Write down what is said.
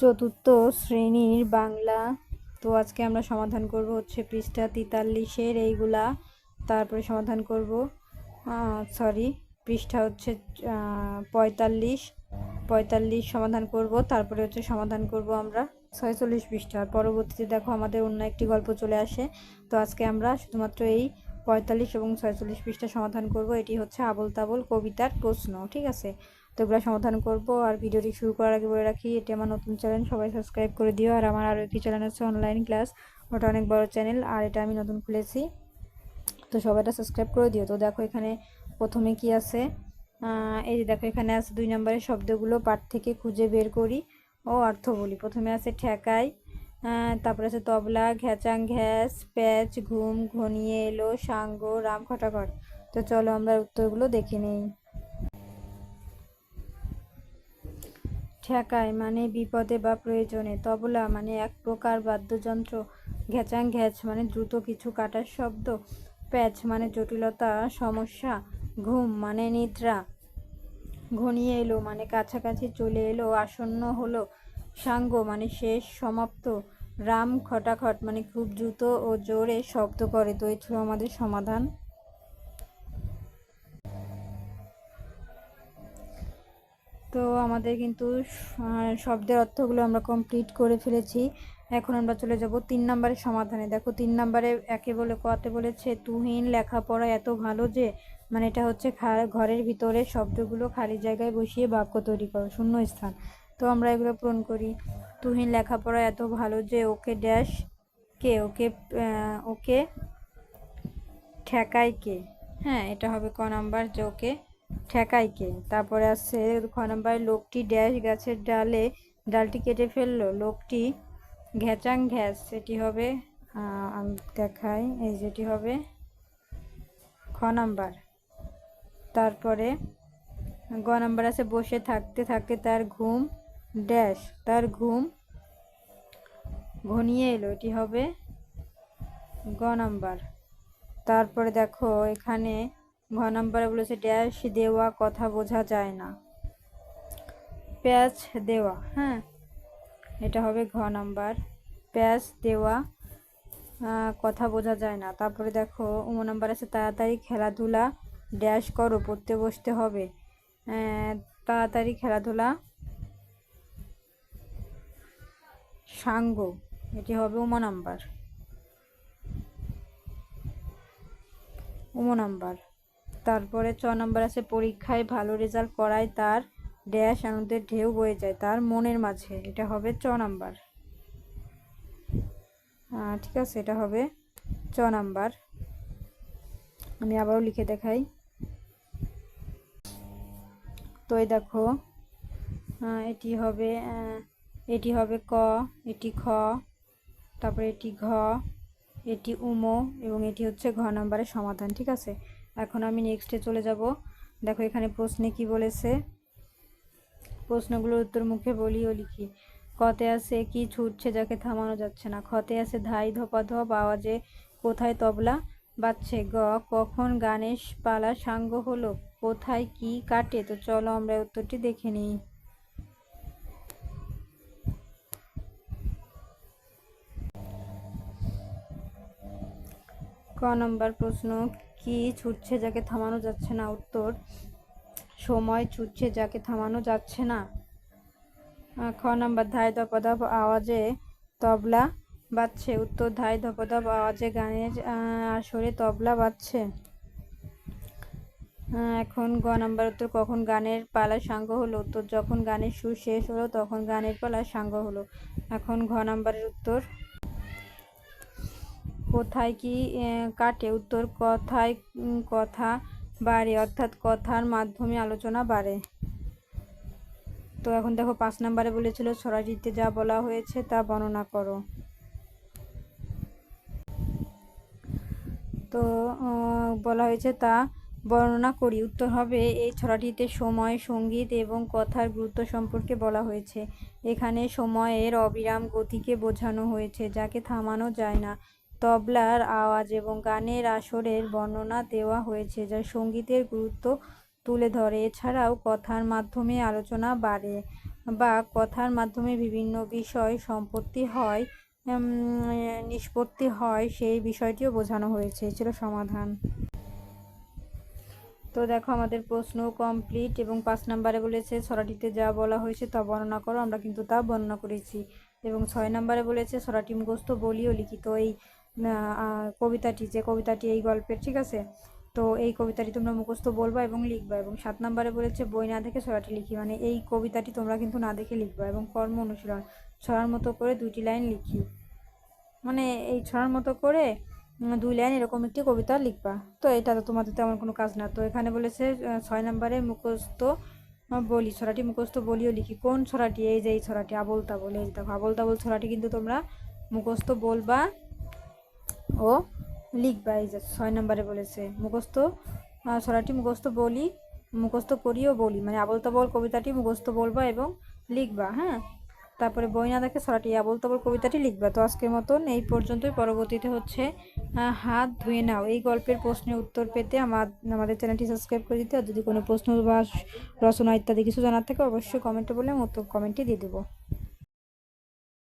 চতুর্থ শ্রেণির বাংলা। তো আজকে আমরা সমাধান করব হচ্ছে পৃষ্ঠা তেতাল্লিশের এইগুলা। তারপরে সমাধান করব সরি পৃষ্ঠা হচ্ছে পঁয়তাল্লিশ। পঁয়তাল্লিশ সমাধান করব, তারপরে হচ্ছে সমাধান করব আমরা ছয়চল্লিশ পৃষ্ঠা। পরবর্তীতে দেখো আমাদের অন্য একটি গল্প চলে আসে। তো আজকে আমরা শুধুমাত্র এই পঁয়তাল্লিশ এবং ছয়চল্লিশ পৃষ্ঠা সমাধান করব। এটি হচ্ছে আবল তাবল কবিতার প্রশ্ন ঠিক আছে? তো এগুলো সমাধান করব আর ভিডিওটি শুরু করার আগে বলে রাখি এটি আমার নতুন চ্যানেল সবাই সাবস্ক্রাইব করে দিও। আর আমার আরও একটি চ্যানেল আছে অনলাইন ক্লাস ওটা অনেক বড় চ্যানেল আর এটা আমি নতুন খুলেছি। তো সবাই এটা সাবস্ক্রাইব করে দিও। তো দেখো এখানে প্রথমে কি আছে? এই যে দেখো এখানে আছে দুই নম্বরের শব্দগুলো পাঠ থেকে খুঁজে বের করি ও অর্থ বলি। প্রথমে আছে আহ, তারপরে আছে তবলা, ঘ্যাচাং ঘ্যাস, প্যাচ, ঘুম, ঘনিয়ে এলো, সাঙ্গ, রাম, খটাখট। তো চলো আমরা উত্তরগুলো দেখে নেই। ঠেকায় মানে বিপদে বা প্রয়োজনে, তবলা মানে এক প্রকার বাদ্যযন্ত্র, ঘ্যাচাং ঘ্যাচ মানে দ্রুত কিছু কাটার শব্দ, প্যাচ মানে জটিলতা, সমস্যা, ঘুম মানে নিদ্রা। ঘনিয়ে এলো মানে কাছাকাছি চলে এলো, আসন্ন হলো, সাঙ্গ মানে শেষ, সমাপ্ত। রাম খটাখট মানে খুব দ্রুত ও জোরে শব্দ করে, তো এই ছিল আমাদের সমাধান? তো আমাদের কিন্তু শব্দের অর্থগুলো আমরা কমপ্লিট করে ফেলেছি। এখন আমরা চলে যাব তিন নম্বরের সমাধানে। দেখো, তিন নম্বরে একে বলে, কতে বলেছে, তুহিন, লেখাপড়া এত ভালো যে মানে এটা হচ্ছে ঘরের ভিতরে শব্দগুলো খালি জায়গায় বসিয়ে বাক্য তৈরি করো শূন্য স্থান তো আমরা এগুলো পূরণ করি। তুহিন লেখাপড়া এত ভালো যে ওকে ড্যাশ কে, ওকে ওকে ঠেকায় কে? হ্যাঁ এটা হবে ক নাম্বার যে ওকে ঠেকায় কে? তারপরে আছে খ নাম্বার, লোকটি ড্যাশ গাছের ডালে, ডালটি কেটে ফেলল, লোকটি ঘ্যাচাং ঘ্যাস সেটি হবে দেখাই, এই যেটি হবে খ নাম্বার। তারপরে গ নাম্বার আছে, বসে থাকতে থাকতে তার ঘুম ড্যাশ, তার ঘুম ঘনিয়ে এলো। এটি হবে গ নাম্বার। তারপরে দেখো, এখানে ঘ নাম্বারে বলেছে, ড্যাশ দেওয়া কথা বোঝা যায় না। প্যাচ দেওয়া হ্যাঁ? এটা হবে ঘ নাম্বার। প্যাচ দেওয়া কথা বোঝা যায় না। তারপরে দেখো, উম, নাম্বার আছে, তাড়াতাড়ি খেলাধুলা ড্যাশ করো, পড়তে বসতে হবে। তাড়াতাড়ি খেলাধুলা সাঙ্গ, এটি হবে উম নাম্বার। উম নাম্বার। তারপরে ছ নাম্বার আছে, পরীক্ষায় ভালো রেজাল্ট করায় তার ড্যাশ আনন্দের ঢেউ বয়ে যায় তার মনের মাঝে। এটা হবে চ নাম্বার। ঠিক আছে, এটা হবে চ নাম্বার। আমি আবারও লিখে দেখাই। তো দেখো এটি হবে এটি হবে ক, এটি খ, তারপরে এটি ঘ, এটি উমো, এবং এটি হচ্ছে ঘ নাম্বারের সমাধান, ঠিক আছে? এখন আমি নেক্সটে চলে যাব। দেখো এখানে প্রশ্নে কি বলেছে? প্রশ্নগুলোর উত্তর মুখে বলি ও লিখি। কতে আছে কি ছুটছে যাকে থামানো যাচ্ছে না। খতে আছে ধাই ধপাধপ আওয়াজে কোথায় তবলা বাজছে? গ, কখন গানের পালা সাঙ্গ হলো? কোথায় কি কাটে? তো চলো আমরা উত্তরটি দেখে নিই। ক নম্বর প্রশ্ন, কি ছুটছে যাকে থামানো যাচ্ছে না? উত্তর, সময় ছুটছে যাকে থামানো যাচ্ছে না। খ নম্বর ধাই ধপধপ আওয়াজে তবলা বাজছে। উত্তর ধাই ধপধপ আওয়াজে গানের আসরে তবলা বাজছে। এখন গ নাম্বার উত্তর, কখন গানের পালা সাঙ্গ হলো? উত্তর, যখন গানের সুর শেষ হলো, তখন গানের পালা সাঙ্গ হলো। এখন ঘ নাম্বারের উত্তর কোথায় কি কাটে? উত্তর, কথায় কথা বাড়ে, অর্থাৎ কথার মাধ্যমে আলোচনা বাড়ে। তো এখন দেখো, পাঁচ নম্বরে বলেছিল ছড়াটিতে যা বলা হয়েছে তা বর্ণনা করো। তো বলা হয়েছে তা বর্ণনা করি। উত্তর হবে এই ছড়াটিতে সময়, সংগীত এবং কথার গুরুত্ব সম্পর্কে বলা হয়েছে। এখানে সময়ের অবিরাম গতিকে বোঝানো হয়েছে, যাকে থামানো যায় না। তবলার আওয়াজ এবং গানের আসরের বর্ণনা দেওয়া হয়েছে, যা সঙ্গীতের গুরুত্ব তুলে ধরে। এছাড়াও কথার মাধ্যমে আলোচনা বাড়ে বা কথার মাধ্যমে বিভিন্ন বিষয় সম্পত্তি হয় নিষ্পত্তি হয়, সেই বিষয়টিও বোঝানো হয়েছে। ছিল সমাধান। তো দেখো, আমাদের প্রশ্ন কমপ্লিট এবং পাঁচ নম্বরে বলেছে, ছড়াটিতে যা বলা হয়েছে তা বর্ণনা করো, আমরা কিন্তু তা বর্ণনা করেছি। এবং ছয় নম্বরে বলেছে, ছড়াটি মুখস্থ বলিও লিখিত। এই কবিতাটি, যে কবিতাটি এই গল্পের, ঠিক আছে? তো এই কবিতাটি তোমরা মুখস্থ বলবা এবং লিখবা এবং সাত নম্বরে বলেছে, বই না দেখে ছড়াটি লিখি। মানে এই কবিতাটি তোমরা কিন্তু না দেখে লিখবা এবং কর্ম অনুশীলন ছড়ার মতো করে দুইটি লাইন লিখি। মানে এই ছড়ার মতো করে দুই লাইন এরকম একটি কবিতা লিখবা। তো এটা তো তোমাদের তেমন কোনো কাজ না। তো এখানে বলেছে ছয় নম্বরে মুখস্থ বলি, ছড়াটি মুখস্থ বলিও লিখি। কোন ছড়াটি? এই যে এই ছড়াটি, আবল তাবল, এই দেখো, আবল তাবল ছড়াটি কিন্তু তোমরা মুখস্থ বলবা ও লিখবা এই যে ছয় নম্বরে বলেছে। মুখস্থ ছড়াটি মুখস্থ বলি, মুখস্থ করিও বলি মানে আবল তাবল কবিতাটি মুখস্থ বলবা এবং লিখবা হ্যাঁ? তারপরে বই না দেখে ছড়াটি আবল তাবল কবিতাটি লিখবা। তো আজকের মতন এই পর্যন্তই। পরবর্তীতে হচ্ছে হাত ধুয়ে নাও। এই গল্পের প্রশ্নের উত্তর পেতে আমার, আমাদের চ্যানেলটি সাবস্ক্রাইব করে দিতে। আর যদি কোনো প্রশ্ন বা রচনা ইত্যাদি কিছু জানার থাকে, অবশ্যই কমেন্টে বলে আমি উত্তর কমেন্টে দিয়ে দেবো।